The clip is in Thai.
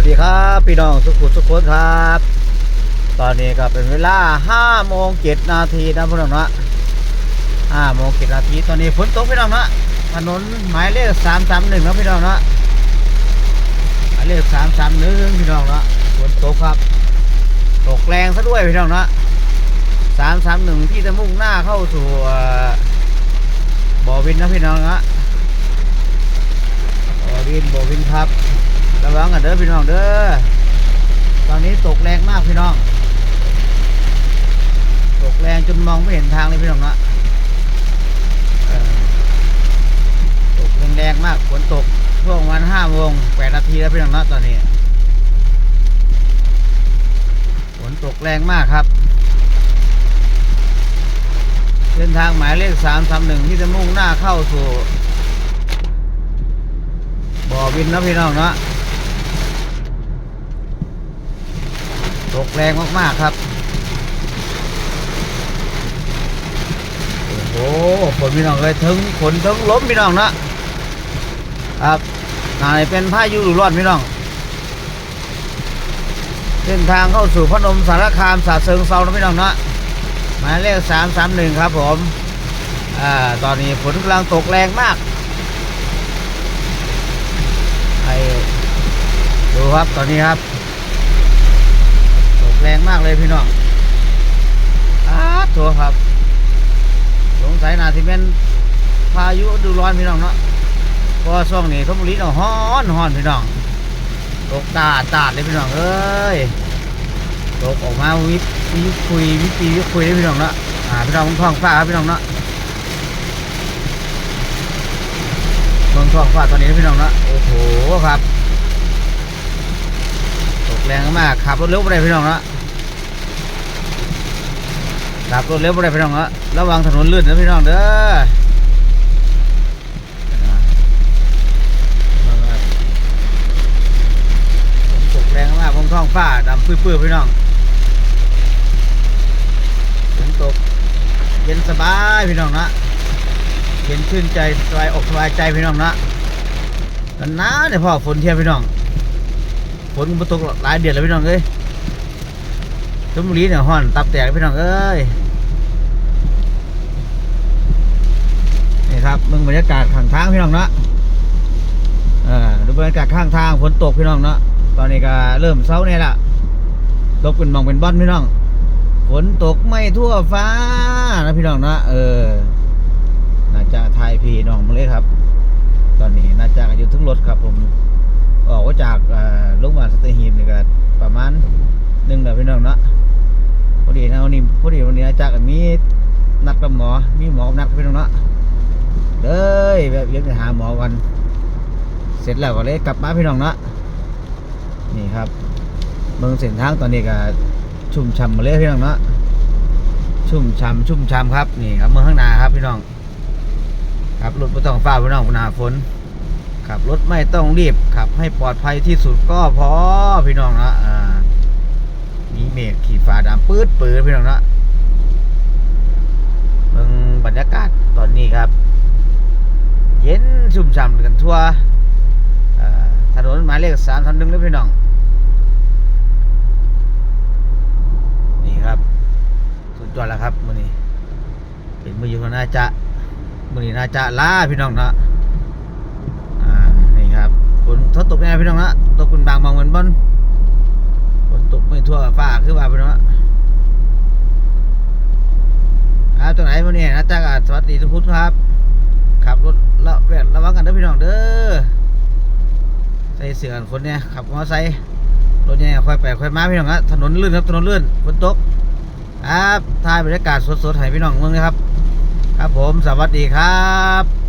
วัสดีครับพี่น้องสุขุมสุขคนครับ ตอนนี้ก็เป็นเวลา5โมง7นาทีนะพี่น้องนะ5โมง7นาทีตอนนี้ฝนตกพี่น้องนะถนนหมายเลข331นะพี่น้องนะหมายเลข331พี่น้องนะฝนตกครับ ตกแรงซะด้วยพี่น้องนะ331ที่จะมุ่งหน้าเข้าสู่บ่อวินนะพี่น้องนะบ่อวินบ่อวินครับ ระวังกันเด้อพี่น้องเด้อ ตอนนี้ตกแรงมากพี่น้อง ตกแรงจนมองไม่เห็นทางเลยพี่น้องนะตกแรงมากฝนตกช่วงวันห้าโมงแปดนาทีแล้วพี่น้องนะตอนนี้ ฝนตกแรงมากครับเส้นทางหมายเลขสามสามหนึ่งที่จะมุ่งหน้าเข้าสู่ บ่อวินนะพี่น้องเนาะ ตกแรงมาก ๆ ครับ โอ้โหฝนพี่น้องเลยถึงฝนถึงล้มพี่น้องนะครับนายเป็นพายุร้อนพี่น้อง เส้นทางเข้าสู่พนมสารคามสาเซิงเซานะพี่น้องนะหมายเลขสามสามหนึ่งครับผมอ่าตอนนี้ฝนกำลังตกแรงมากไอ้ดูครับตอนนี้ครับ แรงมากเลยพี่น้องอาตัวครับ สงสัยนาที่เป็นพายุดูร้อนพี่น้องเนาะเพราะช่วงนี้ทบุรีเนาะฮ้อนฮ้อนพี่น้อง ตกตาตาดเลยพี่น้องเอ้ย ตกออกมาวิวิคุยวิปีวิคุยเลยพี่น้องเนาะอ่าพี่น้องท้องฟ้าครับพี่น้องเนาะเมืองท้องฟ้าตอนนี้พี่น้องเนาะ โอ้โหครับ แรงมากขับรถเร็วไปเลยพี่น้องนะขับรถเร็วไปเลยพี่น้องนะระวังถนนลื่นนะพี่น้องเด้อตกแรงมากบนท้องฟ้าดำปื้อๆพี่น้องฝนตกเย็นสบายพี่น้องนะเย็นชื่นใจสบายอกสบายใจพี่น้องนะนานๆเนี่ยพ่อฝนเทียบพี่น้อง นมันตกหลายเดือนแล้วพี่น้องเอ้ยชลบุรีเนี่ยห้อนตับแตกพี่น้องเอ้ยนี่ครับมึงบรรยากาศข้างทางพี่น้องเนาะเออดูบรรยากาศข้างทางฝนตกพี่น้องเนาะตอนนี้ก็เริ่มเช้าเนี่ยละตกเป็นมองเป็นบ้อนพี่น้องฝนตกไม่ทั่วฟ้านะพี่น้องนะเออน่าจะทายพี่น้องมาเลยครับ ตอนนี้น่าจะอยู่ถึงรถครับผม จากเอ่อโรงพยาบาลสตีฮีมนี่ก็ประมาณหนึ่งเดือนพี่น้องเนาะพอดีนะวันนี้พอดีวันนี้อาจารย์มีนัดกับหมอ มีหมอกับนัดพี่น้องเนาะเลยแบบเลี้ยงไปหาหมอกันเสร็จแล้วก็เลยกลับมาพี่น้องเนาะนี่ครับเมืองเส้นทางตอนนี้ก็ชุ่มฉ่ำมาเลยพี่น้องเนาะชุ่มฉ่ำชุ่มฉ่ำครับนี่ครับเมืองข้างหน้าครับพี่น้อง ครับรถไม่ต้องฟ้าพี่น้องหน้าฝน ขับรถไม่ต้องรีบขับให้ปลอดภัยที่สุดก็พอพี่น้องนะอ่ามีเมฆขีดฟ้าดำปื๊ดปื๊ดพี่น้องนะเมืองบรรยากาศตอนนี้ครับ เย็นชุ่มฉ่ำกันทั่วถนนหมายเลขสามทันหนึ่งเลยพี่น้อง นี่ครับ สุดยอดแล้วครับมือนี้เห็นมืออยู่หน้าจะมือนี้น่าจะล้าพี่น้องเนาะ ฝนทดตกยังไงพี่น้องนะตกเป็นบางบางเหมือนบอนฝนตกไม่ทั่วฟ้าคือว่าพี่น้องนะอ่าตัวไหนวันนี้นะจ๊ะสวัสดีทุกคนครับ ขับรถระแวดระวังกันด้อพี่น้องเด้อใส่เสื้อคนเนี่ยขับมอเตอร์ไซค์รถเนี่ยค่อยไปค่อยมาพี่น้องนะถนนลื่นครับถนนลื่นฝนตกครับถ่ายบรรยากาศสดๆให้พี่น้องเมืองนะครับ ครับผมสวัสดีครับ